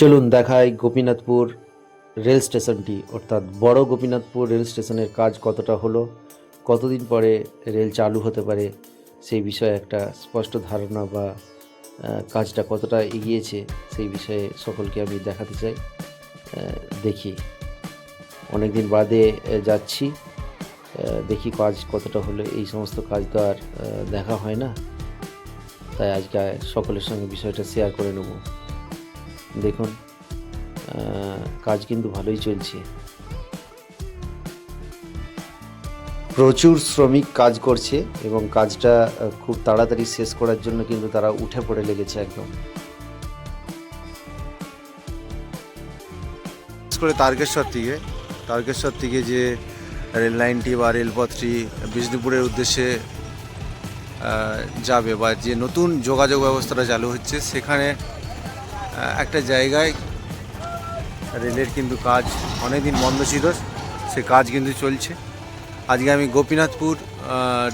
চলুন দেখাই গোপীনাথপুর রেল স্টেশনটি। অর্থাৎ বড় গোপীনাথপুর রেল স্টেশনের কাজ কতটা হলো, কতদিন পরে রেল চালু হতে পারে, সেই বিষয়ে একটা স্পষ্ট ধারণা বা কাজটা কতটা এগিয়েছে সেই বিষয়ে সকলকে আমি দেখাতে চাই। দেখি। অনেক দিন বাদে যাচ্ছি। দেখি কাজ কতটা হলো, এই সমস্ত কাজ তো আর দেখা হয় না। তাই আজকে সকলের সঙ্গে বিষয়টা শেয়ার করে নেব। দেখুন আহ, কাজ কিন্তু ভালোই চলছে। প্রচুর শ্রমিক কাজ করছে এবং কাজটা খুব তাড়াতাড়ি শেষ করার জন্য কিন্তু তারা উঠে পড়ে লেগেছে একদম। বিশেষ করে তারকেশ্বর থেকে তারকেশ্বর থেকে যে রেল লাইনটি বা রেলপথটি বিষ্ণুপুরের উদ্দেশ্যে যাবে বা যে নতুন যোগাযোগ ব্যবস্থাটা চালু হচ্ছে সেখানে একটা জায়গায় রেলের কিন্তু কাজ অনেকদিন বন্ধ ছিল, সে কাজ কিন্তু চলছে। আজকে আমি গোপীনাথপুর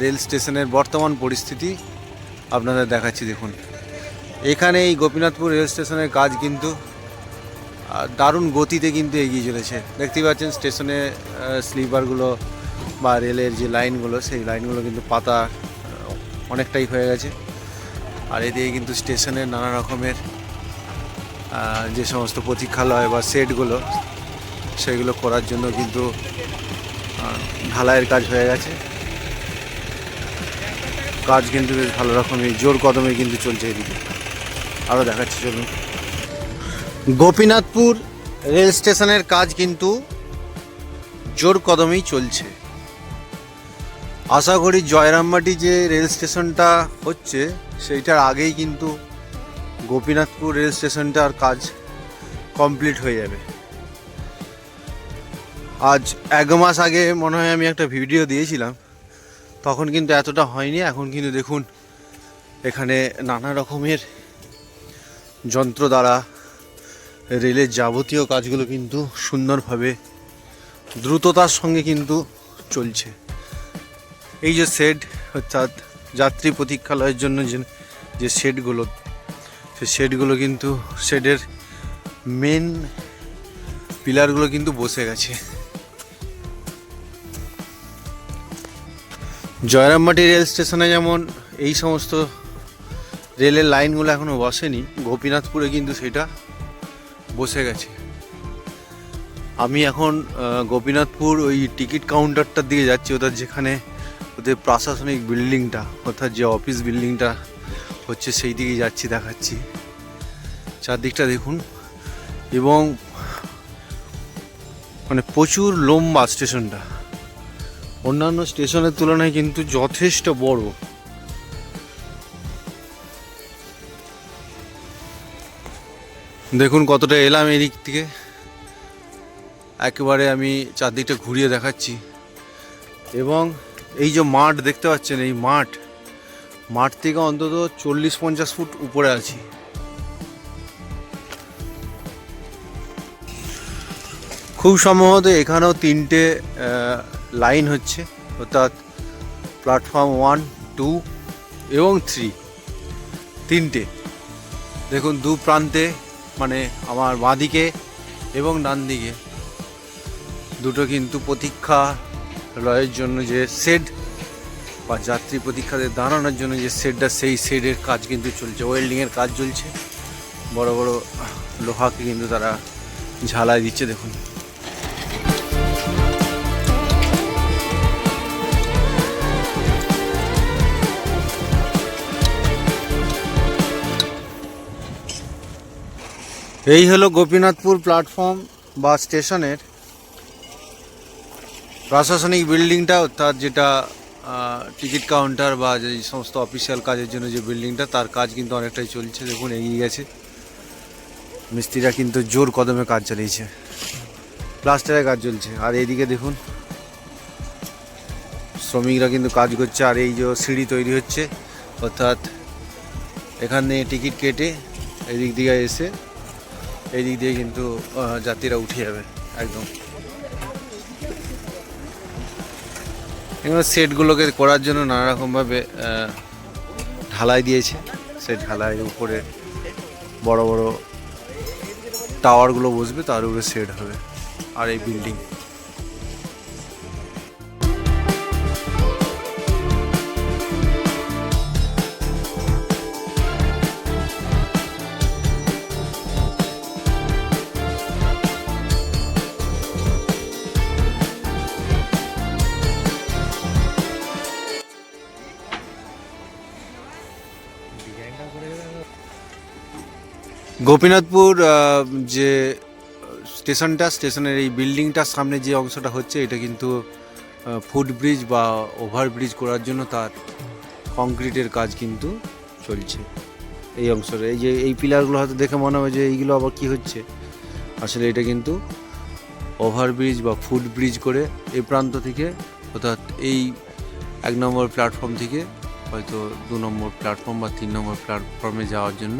রেল স্টেশনের বর্তমান পরিস্থিতি আপনাদের দেখাচ্ছি, দেখুন। এখানে এই গোপীনাথপুর রেল স্টেশনের কাজ কিন্তু দারুণ গতিতে কিন্তু এগিয়ে চলেছে। দেখতেই পাচ্ছেন, স্টেশনে স্লিপারগুলো বা রেলের যে লাইনগুলো, সেই লাইনগুলো কিন্তু পাতা অনেকটাই হয়ে গেছে। আর এদিকে কিন্তু স্টেশনের নানা রকমের যে সমস্ত প্রতীক্ষালয় বা সেটগুলো, সেগুলো করার জন্য কিন্তু ঢালাইয়ের কাজ হয়ে গেছে। কাজ কিন্তু বেশ ভালো রকমই, জোর কদমে কিন্তু চলছে এদিকে। আরও দেখাচ্ছি, চলুন। গোপীনাথপুর রেল স্টেশনের কাজ কিন্তু জোর কদমেই চলছে। আশা করি জয়রামবাটি যে রেল স্টেশনটা হচ্ছে, সেইটার আগেই কিন্তু গোপীনাথপুর রেল স্টেশনটার কাজ কমপ্লিট হয়ে যাবে। আজ এক মাস আগে মনে হয় আমি একটা ভিডিও দিয়েছিলাম, তখন কিন্তু এতটা হয়নি, এখন কিন্তু দেখুন এখানে নানা রকমের যন্ত্র দ্বারা রেলের যাবতীয় কাজগুলো কিন্তু সুন্দরভাবে দ্রুততার সঙ্গে কিন্তু চলছে। এই যে শেড অর্থাৎ যাত্রী প্রতীক্ষালয়ের জন্য যে শেডগুলো সে শেডগুলো কিন্তু শেডের মেন পিলারগুলো কিন্তু বসে গেছে। জয়রামবাটি রেল স্টেশনে যেমন এই সমস্ত রেলের লাইনগুলো এখনও বসেনি, গোপীনাথপুরে কিন্তু সেটা বসে গেছে। আমি এখন গোপীনাথপুর ওই টিকিট কাউন্টারটার দিকে যাচ্ছি অর্থাৎ যেখানে ওদের প্রশাসনিক বিল্ডিংটা অর্থাৎ যে অফিস বিল্ডিংটা হচ্ছে সেই দিকে যাচ্ছি, দেখাচ্ছি। চারদিকটা দেখুন। এবং মানে প্রচুর লম্বা স্টেশনটা। অন্যান্য স্টেশনের তুলনায় কিন্তু যথেষ্ট বড়। দেখুন কতটা এলাম এদিক থেকে। একেবারে আমি চারদিকটা ঘুরিয়ে দেখাচ্ছি। এবং এই যে মাঠ দেখতে পাচ্ছেন, এই মাঠ মাঠ থেকে অন্তত চল্লিশ পঞ্চাশ ফুট উপরে আছি। খুব সম্ভবত এখানেও তিনটে লাইন হচ্ছে, অর্থাৎ প্ল্যাটফর্ম ওয়ান টু এবং থ্রি তিনটে। দেখুন, দু প্রান্তে মানে আমার বাঁদিকে এবং ডান দিকে। দুটো কিন্তু প্রতীক্ষা লয়ের জন্য যে শেড বা যাত্রী প্রতীক্ষাতে দাঁড়ানোর জন্য যে শেডটা, সেই শেডের কাজ কিন্তু চলছে। ওয়েল্ডিংয়ের কাজ চলছে। বড় বড় লোহাকে কিন্তু তারা ঝালাই দিচ্ছে, দেখুন। এই হলো গোপীনাথপুর প্ল্যাটফর্ম বা স্টেশনের প্রশাসনিক বিল্ডিংটা, অর্থাৎ যেটা টিকিট কাউন্টার বা যে সমস্ত অফিসিয়াল কাজের জন্য যে বিল্ডিংটা, তার কাজ কিন্তু অনেকটাই চলছে। দেখুন, এগিয়ে গেছে। মিস্ত্রিরা কিন্তু জোর কদমে কাজ চালিয়েছে। প্লাস্টারের কাজ চলছে। আর এইদিকে দেখুন, শ্রমিকরা কিন্তু কাজ করছে। আর এই যে সিঁড়ি তৈরি হচ্ছে, অর্থাৎ এখানে টিকিট কেটে এদিক দিয়ে এসে এই দিক দিয়ে কিন্তু যাত্রীরা উঠে যাবে, একদম। এখানে সেটগুলোকে করার জন্য নানা রকমভাবে ঢালাই দিয়েছে। সেই ঢালাই উপরে বড় বড় টাওয়ারগুলো বসবে, তার উপরে সেট হবে। আর এই বিল্ডিং। গোপীনাথপুর যে স্টেশনটা, স্টেশনের এই বিল্ডিংটার সামনে যে অংশটা হচ্ছে, এটা কিন্তু ফুট ব্রিজ বা ওভার ব্রিজ করার জন্য তার কংক্রিটের কাজ কিন্তু চলছে। এই অংশটা এই যে, এই পিলারগুলো হয়তো দেখে মনে হয় যে, এইগুলো আবার কি হচ্ছে? আসলে এটা কিন্তু ওভার ব্রিজ বা ফুট ব্রিজ করে এই প্রান্ত থেকে, অর্থাৎ এই এক নম্বর প্ল্যাটফর্ম থেকে হয়তো দু নম্বর প্ল্যাটফর্ম বা তিন নম্বর প্ল্যাটফর্মে যাওয়ার জন্য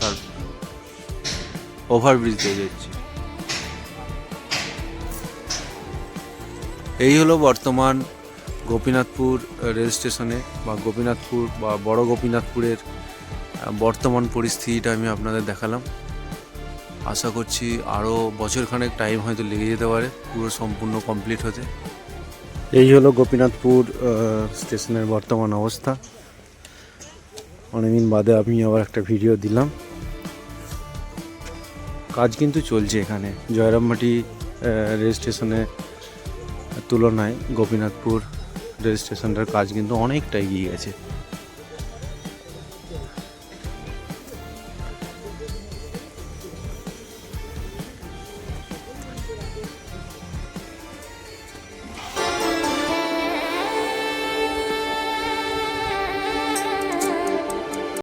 তার ওভারব্রিজ তৈরি হচ্ছে এই হলো বর্তমান গোপীনাথপুর রেল স্টেশনে বা গোপীনাথপুর বা বড় গোপীনাথপুরের বর্তমান পরিস্থিতিটা আমি আপনাদের দেখালাম। আশা করছি আরও বছরখানেক টাইম হয়তো লেগে যেতে পারে, পুরো সম্পূর্ণ কমপ্লিট হতে। এই হলো গোপীনাথপুর স্টেশনের বর্তমান অবস্থা। অনেকদিন বাদে আমি আবার একটা ভিডিও দিলাম। কাজ কিন্তু চলছে এখানে। জয়রামবাটি রেল স্টেশনের তুলনায় গোপীনাথপুর রেল স্টেশনটার কাজ কিন্তু অনেকটা এগিয়ে গেছে।